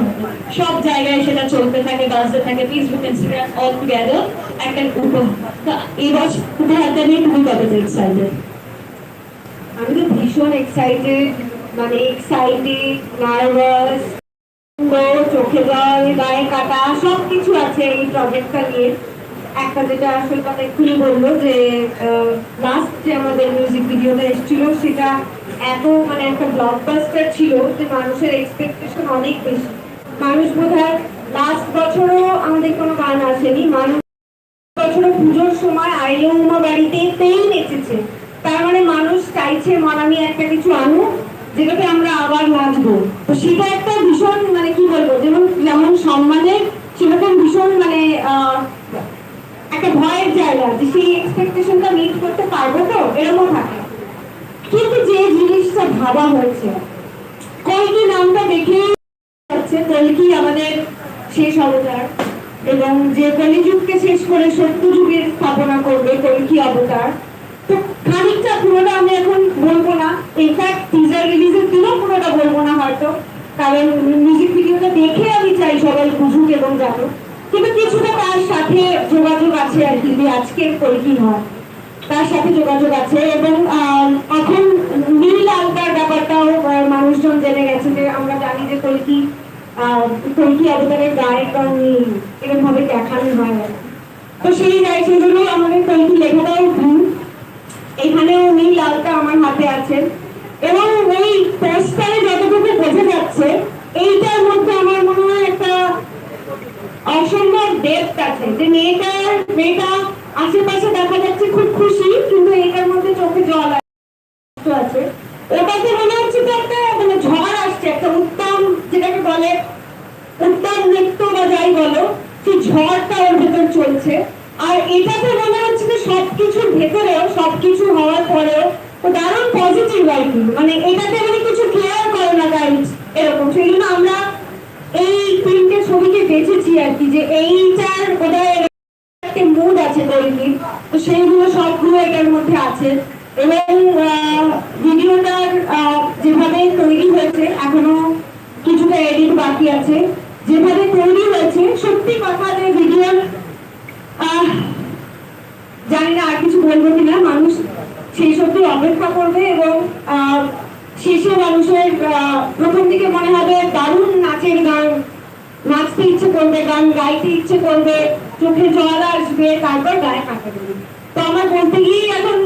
মতো সব জায়গায় সেটা চলতে থাকে, বাজতে থাকে ফেসবুক ইনস্টাগ্রাম অল টুগেদার একটা উপহার এই বছর উপহারটা নিয়ে তুমি কতটা এক্সাইটেড আমি তো ভীষণ এক্সাইটেড মানে এক্সাইটেড নার্ভাস চোখে জল, গায়ে কাটা সব কিছু আছে এই প্রজেক্টটা নিয়ে। একটা যেটা আসল কথা এক্ষুনি বলল যে লাস্ট যে আমাদের মিউজিক ভিডিওটা এসেছিল, সেটা এত মানে একটা ব্লকবাস্টার ছিল যে মানুষের এক্সপেকটেশন অনেক বেশি। মানুষ বোধ লাস্ট বছরও আমাদের কোনো গান আসেনি। মানুষ বছরও পুজোর সময় আইলে উমা বাড়িতে তেই নেচেছে। তার মানে মানুষ চাইছে মানামি একটা কিছু আনুক, যেটাতে আমরা আবার নাচবো তো সেটা একটা ভীষণ মানে কি বলব, যেমন যেমন সম্মানের সেরকম ভীষণ মানে একটা ভয়ের জায়গা যে সেই এক্সপেকটেশনটা মিট করতে পারব তো এরকমও থাকে। কিন্তু যে জিনিসটা ভাবা হয়েছে দেখে হচ্ছে কলকি আমাদের শেষ অবতার? এবং যে কলিযুগকে শেষ করে সত্য যুগের স্থাপনা করবে কলকি অবতার? তো খানিকটা পুরোটা আমি এখন বলব না। ইনফ্যাক্ট টিজার রিলিজের দিনও পুরোটা বলব না হয়তো। কারণ মিউজিক ভিডিওটা দেখে আমি চাই সবাই বুঝুক এবং জানুক। কিন্তু কিছুটা তার সাথে যোগাযোগ আছে আর কি আজকের কলকি হয়। তার সাথে যোগাযোগ আছে এবং এখন নীল আলতার ব্যাপারটাও মানুষজন জেনে গেছে যে আমরা জানি যে কলকি আহ, কলকি অবতারের গায়ের এরকম ভাবে দেখানো আর তো সেই গায়ে সেজন্য আমাদের কলকি লেখাটাও ভুল এখানেও নীল আলতা আমার হাতে আছে। এবং ওই পোস্টারে যতটুকু বোঝা যাচ্ছে এইটার মধ্যে আমার মনে হয় একটা অসম্ভব ডেপথ আছে যে মেয়েটার মেয়েটা আশেপাশে দেখা যাচ্ছে খুব খুশি কিন্তু এটার মধ্যে চোখে জল আছে। আছে ওটাতে মনে হচ্ছে যে একটা মানে ঝড় আসছে একটা উত্তম যেটাকে বলে উত্তম নৃত্য বা যাই বলো সেই ঝড়টা ওর ভেতর চলছে আর এটাতে মনে হচ্ছে যে সবকিছুর ভেতরেও সবকিছু হওয়ার দারুণ পজিটিভ আর কি মানে এটাতে মানে কিছু কেয়ার করে না গাইড এরকম। সেই জন্য আমরা এই তিনটে ছবিকে বেছেছি আর কি, যে এইটার বোধহয় একটা মুড আছে তৈরি। তো সেইগুলো সবগুলো এটার মধ্যে আছে। এবং ভিডিওটার যেভাবে তৈরি হয়েছে, এখনও কিছুটা এডিট বাকি আছে। যেভাবে তৈরি হয়েছে, সত্যি কথা যে ভিডিওর আহ, জানি না আর কিছু বলব কিনা মানুষ সেই সত্যি অপেক্ষা করবে এবং শেষে মানুষের প্রথম দিকে মনে হবে দারুণ নাচের গান। নাচতে ইচ্ছে করবে, গান গাইতে ইচ্ছে করবে, চোখে জল আসবে, তারপর গায়ে কাটা দেবে। তো আমার বলতে গিয়ে এখন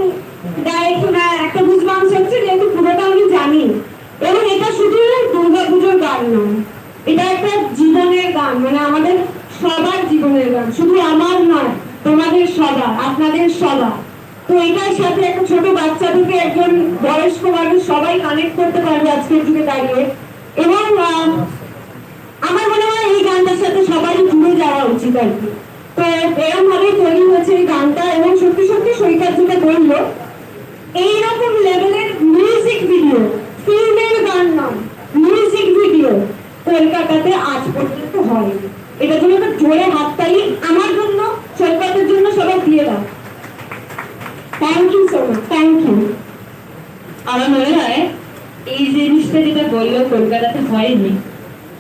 গায়ে একটু না, একটা গুজবাংস হচ্ছে যেহেতু পুরোটা আমি জানি। এবং এটা শুধু দুর্গা পুজোর গান নয়, এটা একটা জীবনের গান মানে আমাদের সবার জীবনের গান। শুধু আমার নয়, তোমাদের সবার, আপনাদের সবার। তো এটার সাথে একটা ছোট বাচ্চা থেকে একজন বয়স্ক মানুষ সবাই কানেক্ট করতে পারবে আজকের যুগে দাঁড়িয়ে। এবং আমার মনে হয় এই গানটার সাথে সবাই জুড়ে যাওয়া উচিত আর কি। তো এরকম ভাবে তৈরি হয়েছে এই গানটা এবং সত্যি সত্যি সৈকত যেটা বলল, এইরকম লেভেলের মিউজিক ভিডিও ফিল্মের গান নয় মিউজিক ভিডিও কলকাতাতে আজ পর্যন্ত হয়নি। এটা জন্য একটা জোরে হাততালি আমার জন্য, সৈকতের জন্য সবাই দিয়ে দাও। Thank you so much thank you আমার মনে হয় এই জিনিসটা যেটা বলল কলকাতাতে হয়নি।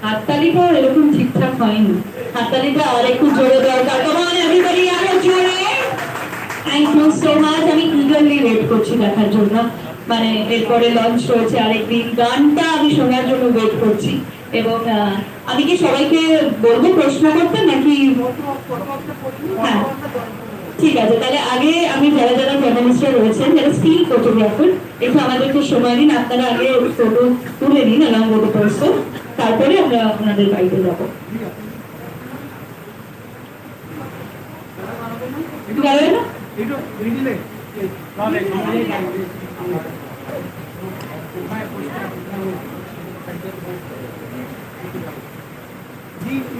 হাততালিটাও এরকম ঠিকঠাক হয়নি। হাততালিটা আর একটু জোরে দরকার। কমান এভরিবডি আরও জোরে। থ্যাংক ইউ সো মাচ আমি ইগারলি ওয়েট করছি দেখার জন্য। মানে এরপরে লঞ্চ রয়েছে আরেকদিন। গানটা আমি শোনার জন্য ওয়েট করছি। এবং আমি কি সবাইকে বলব প্রশ্ন করতে নাকি? হ্যাঁ। ঠিক আছে, তাহলে আগে আমি যারা যারা ফেমিনিস্টরা রয়েছেন, যারা স্টিল ফটোগ্রাফার একটু আমাদেরকে সময় দিন, আপনারা আগে ফটো তুলে নিন অ্যালং উইথ পার্সন তারপরে আমরা আপনাদের বাড়িতে যাব। যাবে না একটু মিডিলে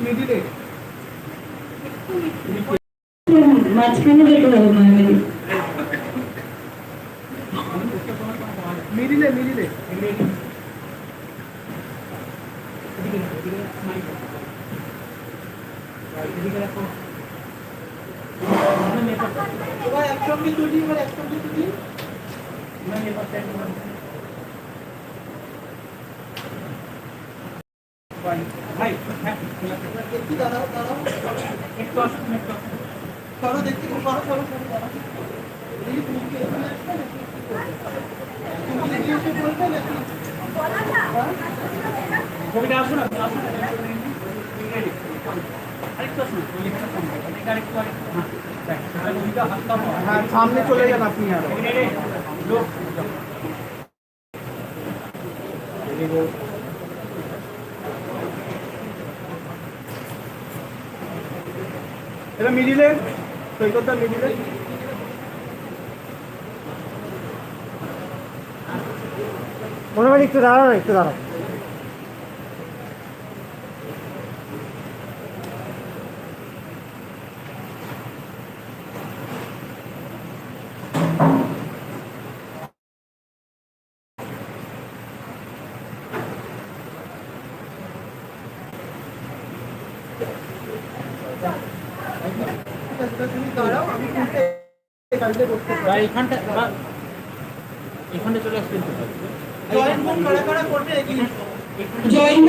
মিডিলে। মাঝখানে যেতে হবে মায়ামেরি মিডিলে মিডিলে এবার একসঙ্গে তুলি এবার একসঙ্গে তুলি এবার ভাই হ্যাঁ একটু দাঁড়াও দাঁড়াও একটু আসুন একটু আসুন। সরো দেখতে সরো সরো সরো দাঁড়াও এই তুমি কি এখানে আসবে নাকি? তুমি কি এগিয়ে এসে বলবে নাকি? ছবিটা আসুন আপনি আসুন আরেকটু আসুন এখানে সামনে। এদিকে আরেকটু আরেকটু হ্যাঁ দেখ, হ্যাঁ সামনে চলে যান আপনি আরও এটা মিডিলে সৈকতটা মিডিলে মনে হয় একটু দাঁড়াও না, একটু দাঁড়াও ঠিক আছে তুমি দাঁড়াও আমি করতে এখানটা এখানটা চলে আসবেন তো? কারা কারা করবে জয়েন